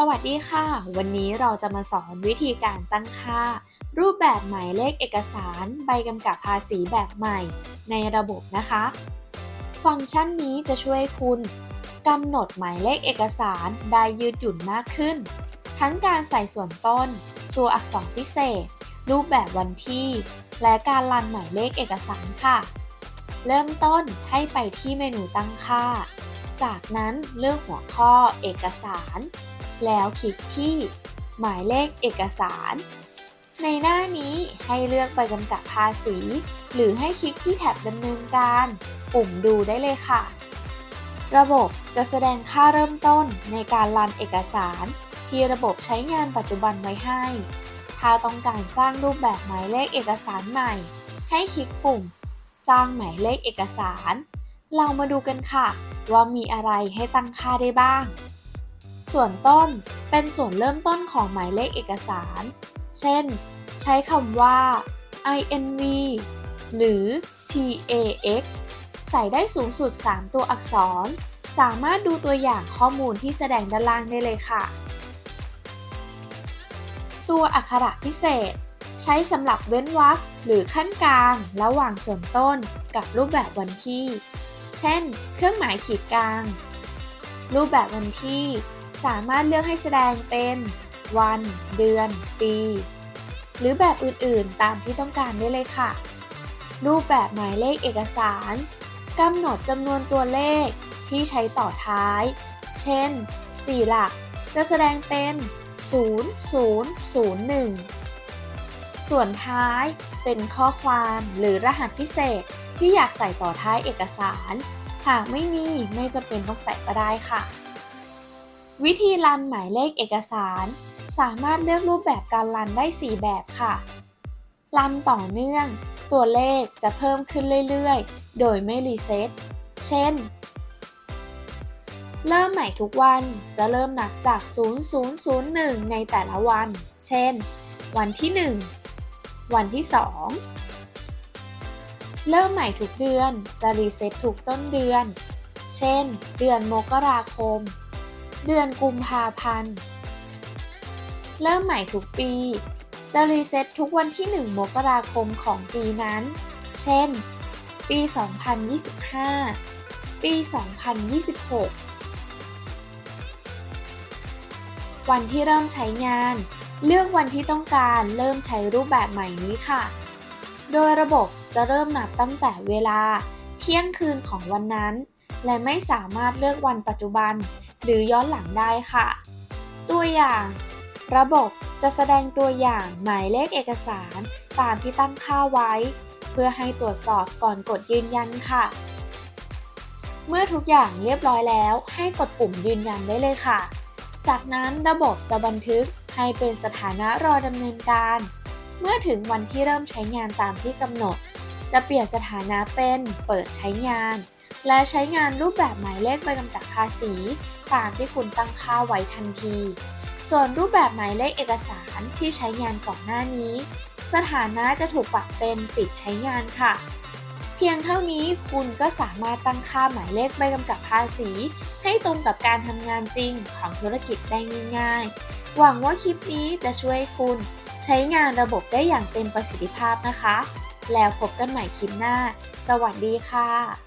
สวัสดีค่ะ วันนี้เราจะมาสอนวิธีการตั้งค่า รูปแบบหมายเลขเอกสาร ใบกำกับภาษีแบบใหม่ ในระบบนะคะ ฟังก์ชันนี้จะช่วยคุณกำหนดหมายเลขเอกสารได้ยืดหยุ่นมากขึ้น ทั้งการใส่ส่วนต้น ตัวอักษรพิเศษ รูปแบบวันที่ และการรันหมายเลขเอกสารค่ะ เริ่มต้นให้ไปที่เมนูตั้งค่า จากนั้นเลือกหัวข้อเอกสาร แล้วคลิกที่หมายเลขเอกสาร ในหน้านี้ให้เลือกใบกำกับภาษี หรือให้คลิกที่แท็บดำเนินการ ปุ่มดูได้เลยค่ะ ระบบจะแสดงค่าเริ่มต้นในการรันเอกสาร ที่ระบบใช้งานปัจจุบันไว้ให้ ถ้าต้องการสร้างรูปแบบหมายเลขเอกสารใหม่ ให้คลิกปุ่ม สร้างหมายเลขเอกสาร เรามาดูกันค่ะ ว่ามีอะไรให้ตั้งค่าได้บ้าง ส่วนต้นเป็นส่วนเริ่มต้นของหมายเลขเอกสาร เช่น ใช้คำว่า inv หรือ tax ใส่ได้สูงสุด 3 ตัวอักษร สามารถดูตัวอย่างข้อมูลที่แสดงด้านล่างได้เลยค่ะ ตัวอักขระพิเศษ ใช้สำหรับเว้นวรรคหรือขั้นกลางระหว่างส่วนต้นกับรูปแบบวันที่ เช่น เครื่องหมายขีดกลาง รูปแบบวันที่ สามารถเลือกให้แสดงเป็น วัน เดือน ปี หรือแบบอื่นๆตามที่ต้องการได้เลยค่ะ รูปแบบหมายเลขเอกสารกำหนดจำนวนตัวเลขที่ใช้ต่อท้าย เช่น 4 หลักจะแสดงเป็น 0001 ส่วนท้ายเป็นข้อความหรือรหัสพิเศษที่อยากใส่ต่อท้ายเอกสาร หากไม่มีไม่จำเป็นต้องใส่ก็ได้ค่ะ วิธีรันหมายเลขเอกสาร สามารถเลือกรูปแบบการรันได้ 4 แบบค่ะ รันต่อเนื่อง ตัวเลขจะเพิ่มขึ้นเรื่อยๆ โดยไม่รีเซ็ต เช่น เริ่มใหม่ทุกวันจะเริ่มนับจาก 0001 ในแต่ละวัน เช่น วันที่ 1 วันที่ 2 เริ่มใหม่ทุกเดือนจะรีเซ็ตทุกต้นเดือน เช่น เดือนมกราคม เดือนกุมภาพันธ์ เริ่มใหม่ทุกปี จะรีเซ็ตทุกวันที่ 1 มกราคมของปีนั้น เช่น ปี 2025 ปี 2026 วันที่เริ่มใช้งาน เลือกวันที่ต้องการเริ่มใช้รูปแบบใหม่นี้ค่ะ โดยระบบจะเริ่มนับตั้งแต่เวลาเที่ยงคืนของวันนั้น และไม่สามารถเลือกวันปัจจุบัน หรือย้อนหลังได้ค่ะ ตัวอย่าง ระบบจะแสดงตัวอย่างหมายเลขเอกสารตามที่ตั้งค่าไว้ เพื่อให้ตรวจสอบก่อนกดยืนยันค่ะ เมื่อทุกอย่างเรียบร้อยแล้ว ให้กดปุ่มยืนยันได้เลยค่ะ จากนั้นระบบจะบันทึกให้เป็นสถานะรอดำเนินการ เมื่อถึงวันที่เริ่มใช้งานตามที่กำหนด จะเปลี่ยนสถานะเป็นเปิดใช้งาน และใช้งานรูปแบบหมายเลขใบกำกับภาษี ตามที่คุณตั้งค่าไว้ทันที ส่วนรูปแบบหมายเลขเอกสารที่ใช้งานก่อนหน้านี้ สถานะจะถูกปรับเป็นปิดใช้งานค่ะ เพียงเท่านี้คุณก็สามารถตั้งค่าหมายเลขใบกำกับภาษี ให้ตรงกับการทำงานจริงของธุรกิจได้ง่ายๆ หวังว่าคลิปนี้จะช่วยคุณใช้งานระบบได้อย่างเต็มประสิทธิภาพนะคะ แล้วพบกันใหม่คลิปหน้า สวัสดีค่ะ